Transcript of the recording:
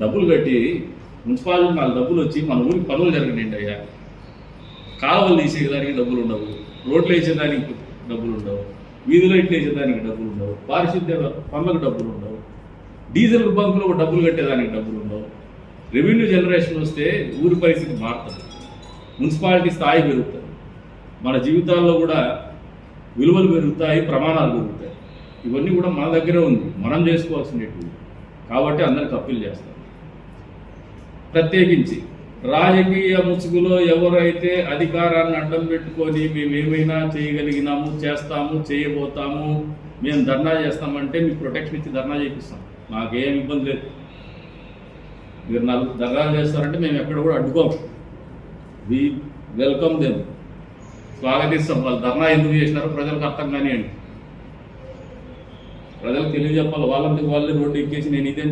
డబ్బులు కట్టి మున్సిపాలిటీ నాలుగు డబ్బులు వచ్చి మన ఊరికి పనులు జరగనండి అయ్యా. కాలువలు తీసేదానికి డబ్బులు ఉండవు. రోడ్లు వేసేదానికి డబ్బులు ఉండవు. వీధులు లైట్లు వేసేదానికి డబ్బులు ఉండవు. పారిశుద్ధ్య పనులకు డబ్బులు ఉండవు. డీజిల్ బంకులకు డబ్బులు కట్టేదానికి డబ్బులు ఉండవు. రెవెన్యూ జనరేషన్ వస్తే ఊరి పరిస్థితి మారుతుంది. మున్సిపాలిటీ స్థాయి పెరుగుతుంది. మన జీవితాల్లో కూడా విలువలు పెరుగుతాయి ప్రమాణాలు పెరుగుతాయి. ఇవన్నీ కూడా మన దగ్గరే ఉంది. మనం చేసుకోవాల్సినవి కాబట్టి అందరికి అప్పీల్ చేస్తాం ప్రత్యేకించి. రాజకీయ ముసుగులో ఎవరైతే అధికారాన్ని అడ్డం పెట్టుకొని మేము ఏమైనా చేయగలిగినాము చేస్తాము చేయబోతాము మేము ధర్నా చేస్తామంటే మీకు ప్రొటెక్షన్ ఇచ్చి ధర్నా చేపిస్తాం. మాకేం ఇబ్బంది లేదు. మీరు నలుగురు ధర్నాలు చేస్తారంటే మేము ఎక్కడ కూడా అడ్డుకోము వి వెల్కమ్ దెమ్ స్వాగతిస్తాం. వాళ్ళు ధర్నా ఎందుకు చేసినారో ప్రజలకు అర్థం కానివ్వండి. ప్రజలకు తెలియజెప్పాలి. వాళ్ళందుకు వాళ్ళే రోడ్డు ఎక్కేసి నేను ఇదే